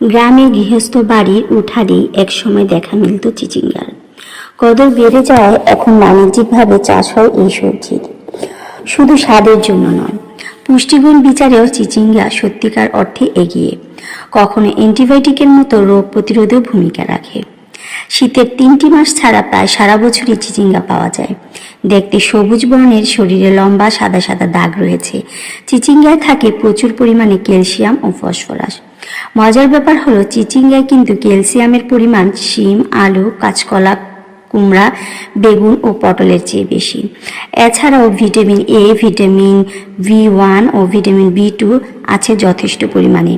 গ্রামে গৃহস্থ বাড়ির উঠানেই একসময় দেখা মিলত চিচিঙ্গার। কদর বেড়ে যাওয়ায় এখন বাণিজ্যিকভাবে চাষ হয় এই সবজির। শুধু স্বাদের জন্য নয়, পুষ্টিগুণ বিচারেও চিচিঙ্গা সত্যিকার অর্থে এগিয়ে। কখনো অ্যান্টিবায়োটিকের মতো রোগ প্রতিরোধেও ভূমিকা রাখে। শীতের তিনটি মাস ছাড়া প্রায় সারা বছরই চিচিঙ্গা পাওয়া যায়। দেখতে সবুজ বর্ণের, শরীরে লম্বা সাদা সাদা দাগ রয়েছে। চিচিঙ্গায় থাকে প্রচুর পরিমাণে ক্যালসিয়াম ও ফসফরাস। মজার ব্যাপার হলো চিচিঙ্গায় কিন্তু ক্যালসিয়ামের পরিমাণ শিম, আলু, কাঁচকলা, কুমড়া, বেগুন ও পটলের চেয়ে বেশি। এছাড়াও vitamin A vitamin B one O vitamin B two আছে যথেষ্ট পরিমাণে।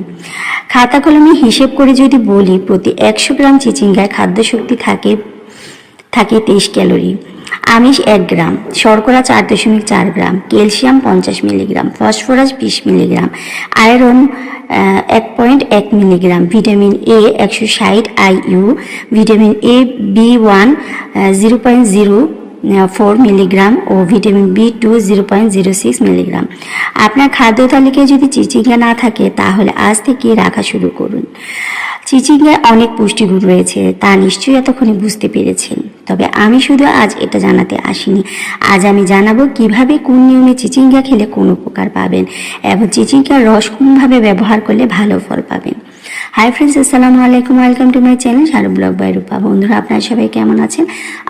খাতা কলমে হিসেব করে যদি বলি, প্রতি একশো গ্রাম চিচিঙ্গায় খাদ্যশক্তি থাকে থাকে তেইশ ক্যালোরি। আমিষ এক গ্রাম, শর্করা চার দশমিক চার গ্রাম, ক্যালসিয়াম পঞ্চাশ মিলিগ্রাম, ফসফরাস বিশ মিলিগ্রাম, আয়রন এক পয়েন্ট এক মিলিগ্রাম, ভিটামিন এ একশো ষাট IU, vitamin A B one zero point zero four milligram O vitamin B two zero point zero six milligram. আপনার খাদ্য তালিকায় যদি চিচিঙ্গা না থাকে, তাহলে আজ থেকে রাখা শুরু করুন। চিচিঙ্গায় অনেক পুষ্টিগুণ রয়েছে, তা নিশ্চয়ই এতক্ষণে বুঝতে পেরেছেন। তবে আমি শুধু আজ এটা জানাতে আসিনি। আজ আমি জানাব কীভাবে কোন নিয়মে চিচিঙ্গা খেলে কোন উপকার পাবেন এবং চিচিঙ্গার রস কোনভাবে ব্যবহার করলে ভালো ফল পাবেন। হাই ফ্রেন্ডস আসসালামু আলাইকুম welcome to my channel Shahrukh blog by Rupa বন্ধুরা, আপনারা সবাই কেমন আছেন?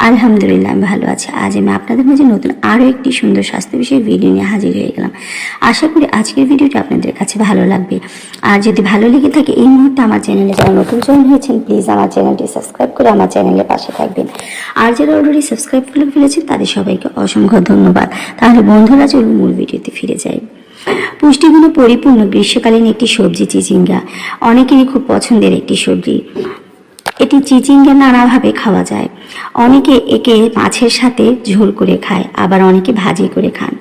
আলহামদুলিল্লাহ, আমি ভালো আছি। আজ আমি আপনাদের মাঝে নতুন আরও একটি সুন্দর স্বাস্থ্য বিষয়ে ভিডিও নিয়ে হাজির হয়ে গেলাম। আশা করি আজকের ভিডিওটি আপনাদের কাছে ভালো লাগবে। আর যদি ভালো লেগে থাকে, এই মুহূর্তে আমার চ্যানেলে যারা নতুন জয়েন হয়েছেন প্লিজ আমার চ্যানেলটি সাবস্ক্রাইব করে আমার চ্যানেলের পাশে থাকবেন। আর যারা অলরেডি সাবস্ক্রাইব করে ফেলেছেন, তাদের সবাইকে অসংখ্য ধন্যবাদ। তাহলে বন্ধুরা, চলুন মূল ভিডিওতে ফিরে যাই। পুষ্টিগুণে পরিপূর্ণ গ্রীষ্মকালীন একটি সবজি চিচিঙ্গা। অনেকেরই খুব পছন্দের একটি সবজি। এটি চিচিঙ্গা নানাভাবে খাওয়া যায়। অনেকে একে মাছের সাথে ঝোল করে খায়, আবার অনেকে ভাজি করে খান।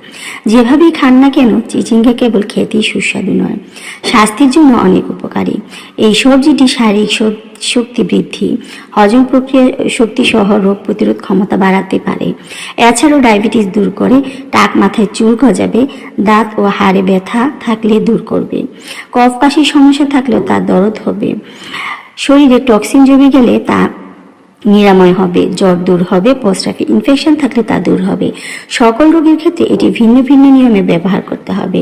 যেভাবেই খান না কেন, চিচিঙ্গা কেবল খেতেই সুস্বাদু নয়। স্বাস্থ্যের জন্য অনেক উপকারী। এই সবজিটি শারীরিক শক্তি বৃদ্ধি, হজম প্রক্রিয়া শক্তি সহ রোগ প্রতিরোধ ক্ষমতা বাড়াতে পারে। এছাড়াও ডায়াবেটিস দূর করে, টাক মাথায় চুল গজাবে, দাঁত ও হাড়ে ব্যথা থাকলে দূর করবে। কফ কাশির সমস্যা থাকলেও তা দরদ হবে। শরীরে টক্সিন জমে গেলে তা নিরাময় হবে, জ্বর দূর হবে প্রস্রাবে ইনফেকশন থাকলে তা দূর হবে। সকল রোগের ক্ষেত্রে এটি ভিন্ন ভিন্ন নিয়মে ব্যবহার করতে হবে।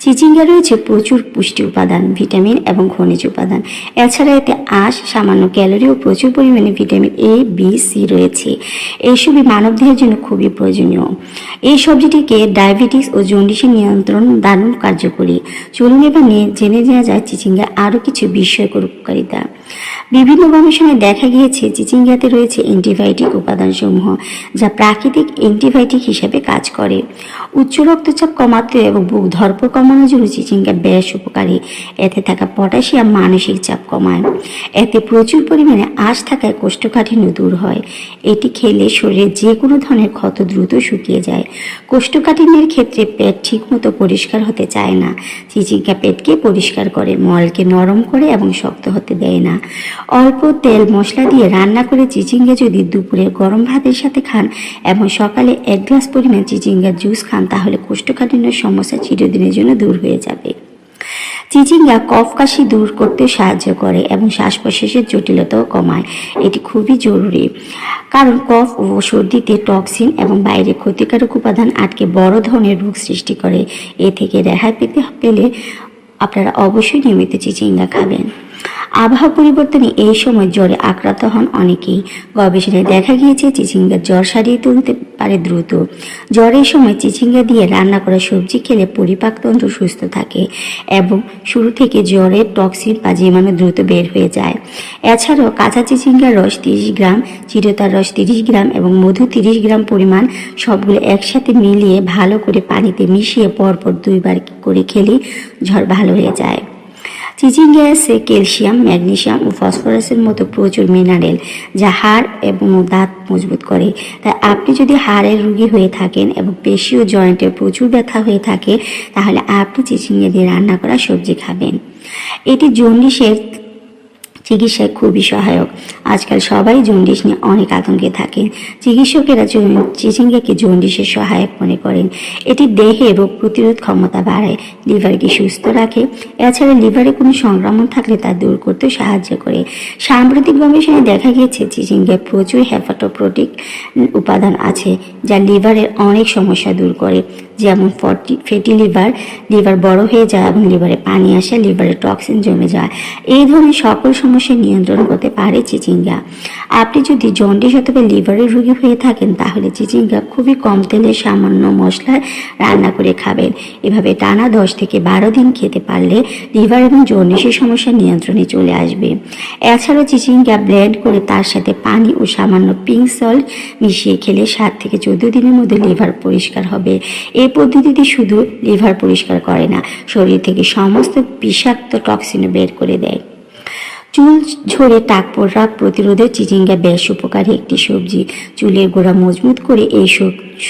চিচিঙ্গা রয়েছে প্রচুর পুষ্টি উপাদান, ভিটামিন এবং খনিজ উপাদান। এছাড়া এতে আঁশ, সামান্য ক্যালোরি ও প্রচুর পরিমাণে ভিটামিন এ বি সি রয়েছে। এইসবই মানবদেহের জন্য খুবই প্রয়োজনীয়। এই সবজিটিকে ডায়াবেটিস ও জন্ডিসের নিয়ন্ত্রণ দারুণ কার্যকরী। চলুন এবার নিয়ে জেনে নেওয়া যায় চিচিঙ্গা আরও কিছু বিস্ময়কর উপকারিতা। বিভিন্ন গবেষণায় দেখা গিয়েছে চিচিঙ্গাতে রয়েছে অ্যান্টিবায়োটিক উপাদানসমূহ, যা প্রাকৃতিক অ্যান্টিবায়োটিক হিসেবে কাজ করে। উচ্চ রক্তচাপ কমাতে এবং বুক ধর্প কমানোর জন্য চিচিঙ্গা বেশ উপকারী। এতে থাকা পটাশিয়াম মানসিক চাপ কমায়। এতে প্রচুর পরিমাণে আঁশ থাকায় কোষ্ঠকাঠিন্য দূর হয়। এটি খেলে শরীরে যে কোনো ধরনের ক্ষত দ্রুত শুকিয়ে যায়। কোষ্ঠকাঠিন্যের ক্ষেত্রে পেট ঠিকমতো পরিষ্কার হতে চায় না। চিচিঙ্গা পেটকে পরিষ্কার করে, মলকে নরম করে এবং শক্ত হতে দেয় না। অল্প তেল মশলা দিয়ে রান্না করে চিচিঙ্গা যদি দুপুরে গরম ভাতের সাথে খান, এবং সকালে এক গ্লাস পরিমাণ চিচিঙ্গার জুস খান, তাহলে কোষ্ঠকাঠিন্যের সমস্যা চিরদিনের জন্য দূর হয়ে যাবে। চিচিঙ্গা কফ কাশি দূর করতে সাহায্য করে, এবং শ্বাস প্রশ্বাসের জটিলতাও কমায়। এটি খুবই জরুরি, কারণ কফ ও সর্দিতে টক্সিন এবং বাইরে ক্ষতিকারক উপাদান আটকে বড় ধরনের রোগ সৃষ্টি করে। এ থেকে রেহাই পেতে পেলে আপনারা অবশ্যই নিয়মিত চিচিঙ্গা খাবেন। আবহাওয়া পরিবর্তনে এই সময় জ্বরে আক্রান্ত হন অনেকেই। গবেষণায় দেখা গিয়েছে, চিচিঙ্গা জ্বর সারিয়ে তুলতে পারে দ্রুত। জ্বরের সময় চিচিঙ্গা দিয়ে রান্না করা সবজি খেলে পরিপাকতন্ত্র সুস্থ থাকে এবং শুরু থেকে জ্বরের টক্সিন বা জীবাণু দ্রুত বের হয়ে যায়। এছাড়াও কাঁচা চিচিঙ্গার রস তিরিশ গ্রাম, চিরতার রস তিরিশ গ্রাম এবং মধু তিরিশ গ্রাম পরিমাণ সবগুলো একসাথে মিলিয়ে ভালো করে পানিতে মিশিয়ে পরপর দুইবার করে খেলে ঝড় ভালো হয়ে যায়। চিচিঙ্গে আছে ক্যালসিয়াম ম্যাগনেশিয়াম ও ফসফরাসের মতো প্রচুর মিনারেল যা হাড় এবং দাঁত মজবুত করে। তাই আপনি যদি হাড়ের রুগী হয়ে থাকেন এবং পেশি ও জয়েন্টের প্রচুর ব্যথা হয়ে থাকে, তাহলে আপনি চিচিংয়ে দিয়ে রান্না করা সবজি খাবেন। এটি জন্ডিসের চিকিৎসায় খুবই সহায়ক। আজকাল সবাই জন্ডিস নিয়ে অনেক আতঙ্কে থাকে। চিকিৎসকেরা চিচিঙ্গাকে জন্ডিসের সহায়ক মনে করেন। এটি দেহে রোগ প্রতিরোধ ক্ষমতা বাড়ায়, লিভারকে সুস্থ রাখে। এছাড়া লিভারে কোনো সংক্রমণ থাকলে তা দূর করতে সাহায্য করে। সাম্প্রতিক গবেষণায় দেখা গিয়েছে চিচিঙ্গায় প্রচুর হ্যাপাটোপ্রোটিক উপাদান আছে, যা লিভারের অনেক সমস্যা দূর করে। যেমন ফটি ফ্যাটি লিভার লিভার বড় হয়ে যায় এবং লিভারে পানি আসে, লিভারে টক্সিন জমে যায়। এই ধরনের সকল সমস্যা নিয়ন্ত্রণ করতে পারে চিচিঙ্গা। আপনি যদি জন্ডিস অথবা লিভারের রোগী হয়ে থাকেন, তাহলে চিচিঙ্গা খুবই কম তেলে সামান্য মশলায় রান্না করে খাবেন। এভাবে টানা দশ থেকে বারো দিন খেতে পারলে লিভার এবং জন্ডিসের সমস্যা নিয়ন্ত্রণে চলে আসবে। এছাড়াও চিচিঙ্গা ব্লেন্ড করে তার সাথে পানি ও সামান্য পিঙ্ক সল্ট মিশিয়ে খেলে সাত থেকে চোদ্দ দিনের মধ্যে লিভার পরিষ্কার হবে। এই পদ্ধতিটি শুধু লিভার পরিষ্কার করে না, শরীর থেকে সমস্ত বিষাক্ত টক্সিনও বের করে দেয়। চুল ঝরে টাক পড়া প্রতিরোধে চিচিঙ্গা বেশ উপকারী একটি সবজি। চুলের গোড়া মজবুত করে এই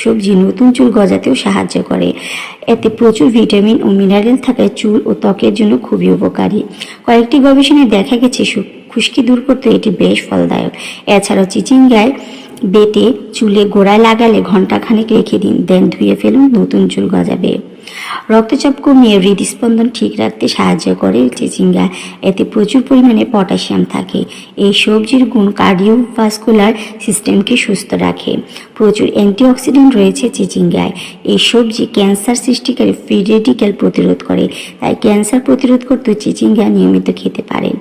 সবজি নতুন চুল গজাতেও সাহায্য করে। এতে প্রচুর ভিটামিন ও মিনারেল থাকায় চুল ও ত্বকের জন্য খুবই উপকারী। কয়েকটি গবেষণায় দেখা গেছে খুশকি দূর করতে এটি বেশ ফলদায়ক। এছাড়াও চিচিঙ্গায় বেটে চুলে গোড়ায় লাগালে ঘন্টাখানেক রেখে দিন, দেন ধুয়ে ফেলুন নতুন চুল গজাবে। রক্তচাপ কমিয়ে হৃদস্পন্দন ঠিক রাখতে সাহায্য করে চিচিঙ্গা। এতে প্রচুর পরিমাণে পটাশিয়াম থাকে। এই সবজির গুণ কার্ডিওভাস্কুলার সিস্টেমকে সুস্থ রাখে। প্রচুর অ্যান্টিঅক্সিডেন্ট রয়েছে চিচিঙ্গায়। এই সবজি ক্যান্সার সৃষ্টিকারী ফ্রিডেডিক্যাল প্রতিরোধ করে। তাই ক্যান্সার প্রতিরোধ করতে চিচিঙ্গা নিয়মিত খেতে পারেন।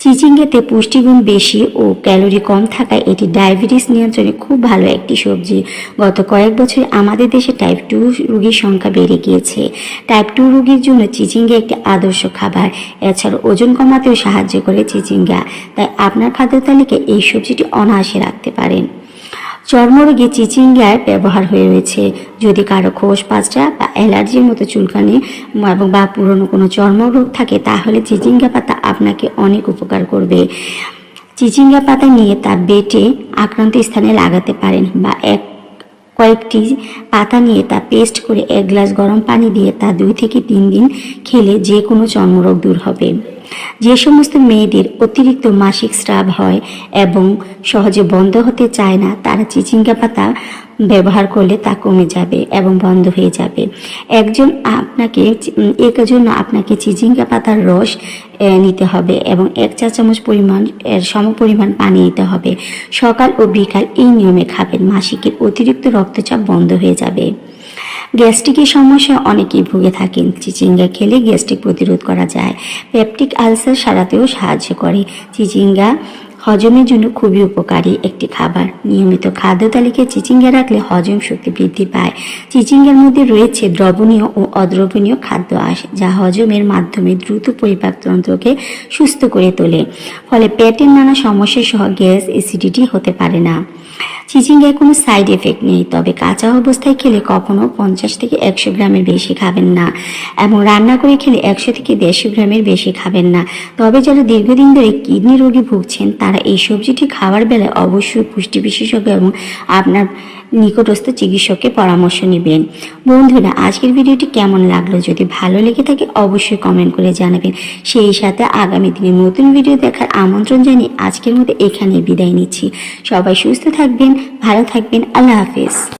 চিচিঙ্গাতে পুষ্টিগুণ বেশি ও ক্যালোরি কম থাকায় এটি ডায়াবেটিস নিয়ন্ত্রণে খুব ভালো একটি সবজি। গত কয়েক বছরে আমাদের দেশে টাইপ টু রুগীর সংখ্যা বেড়ে গিয়েছে। টাইপ টু রুগীর জন্য চিচিঙ্গা একটি আদর্শ খাবার। এছাড়া ওজন কমাতেও সাহায্য করে চিচিঙ্গা। তাই আপনার খাদ্য তালিকায় এই সবজিটি অনায়াসে রাখতে পারেন। চর্মরোগে চিচিঙ্গার ব্যবহার হয়ে রয়েছে। যদি কারও খোস, পাঁচটা বা অ্যালার্জির মতো চুলকানি এবং বা পুরনো কোনো চর্মরোগ থাকে, তাহলে চিচিঙ্গা পাতা আপনাকে অনেক উপকার করবে। চিচিঙ্গা পাতা নিয়ে তা বেটে আক্রান্ত স্থানে লাগাতে পারেন বা এক, কয়েকটি পাতা নিয়ে তা পেস্ট করে এক গ্লাস গরম পানি দিয়ে তা দুই থেকে তিন দিন খেলে যে কোনো চর্মরোগ দূর হবে। যে সমস্ত মেয়েদের অতিরিক্ত মাসিক স্রাব হয় এবং সহজে বন্ধ হতে চায় না, তারা চিচিঙ্গা পাতা ব্যবহার করলে তা কমে যাবে এবং বন্ধ হয়ে যাবে। একজন আপনাকে এক জন্য আপনাকে চিচিঙ্গা পাতার রস নিতে হবে এবং এক চা চামচ পরিমাণ এর সম পরিমাণ পানি নিতে হবে। সকাল ও বিকাল এই নিয়মে খাবেন। মাসিকের অতিরিক্ত রক্তচাপ বন্ধ হয়ে যাবে। গ্যাস্ট্রিকের সমস্যা অনেকেই ভুগে থাকেন। চিচিঙ্গা খেলে গ্যাস্ট্রিক প্রতিরোধ করা যায়। পেপটিক আলসার সারাতেও সাহায্য করে। চিচিঙ্গা হজমের জন্য খুবই উপকারী একটি খাবার। নিয়মিত খাদ্য তালিকায় চিচিঙ্গা রাখলে হজম শক্তি বৃদ্ধি পায়। চিচিঙ্গার মধ্যে রয়েছে দ্রবণীয় ও অদ্রবণীয় খাদ্য আঁশ, যা হজমের মাধ্যমে দ্রুত পরিপাকতন্ত্রকে সুস্থ করে তোলে। ফলে পেটের নানা সমস্যা সহ গ্যাস অ্যাসিডিটি হতে পারে না। চিচিঙ্গায় কোনো সাইড এফেক্ট নেই, তবে কাঁচা অবস্থায় খেলে কখনো পঞ্চাশ থেকে একশো গ্রামের বেশি খাবেন না এবং রান্না করে খেলে একশো থেকে দেড়শো গ্রামের বেশি খাবেন না। তবে যারা দীর্ঘদিন ধরে কিডনি রোগী ভুগছেন, তারা এই সবজিটি খাওয়ার বেলায় অবশ্যই পুষ্টি বিশেষজ্ঞ এবং আপনার নিকটস্থ চিকিৎসকের পরামর্শ নেবেন। বন্ধুরা, আজকের ভিডিওটি কেমন লাগল? যদি ভালো লেগে থাকে, অবশ্যই কমেন্ট করে জানাবেন। সেই সাথে আগামী দিনে নতুন ভিডিও দেখার আমন্ত্রণ জানিয়ে আজকের মধ্যে এখানেই বিদায় নিচ্ছি। সবাই সুস্থ থাকবেন, ভালো থাকবেন। আল্লাহ হাফেজ।